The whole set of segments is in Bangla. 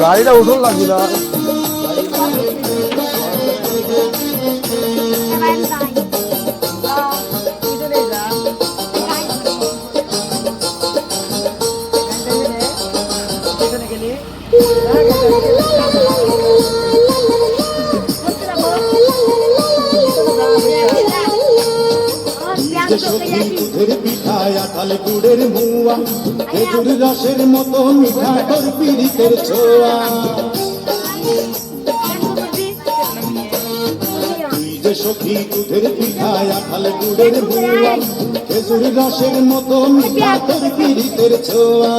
গাড়িটা ওষুধ লাগবে না। Thank you. আছে সখী দুধের পিঠায় আকালে গুড়ের মুয়া, খেজুর রসের মতো মিঠা তোর পিড়িতের ছোয়া সখী, দুধের পিঠায় আঠাল গুড়ের ভুয়া খেজুর রসের মতো মিঠা তোর পিড়িতের ছোয়া।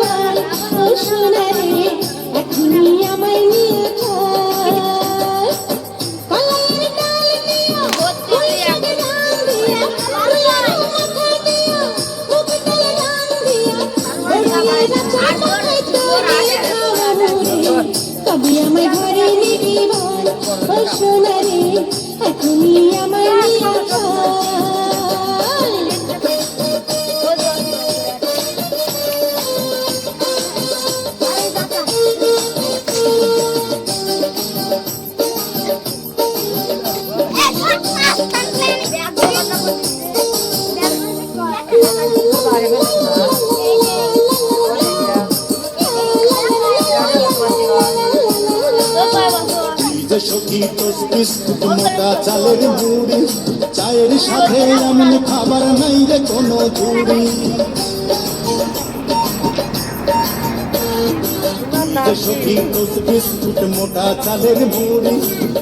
বল ও সোনা রে এখনই আমায় নিয়ে তবে আমায় ঘরে নিবি বল ও সোনা রে এখনই আমায় যে সখী তসবিস মোটা চালের মুড়ি, চায়ের সাথে এমন খাবার নাই রে কোনো জুড়ি সখী তোর বিস্কুট মোটা চালের মুড়ি,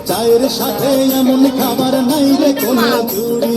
চায়ের সাথে এমন খাবার নাই রে কোনো জুড়ি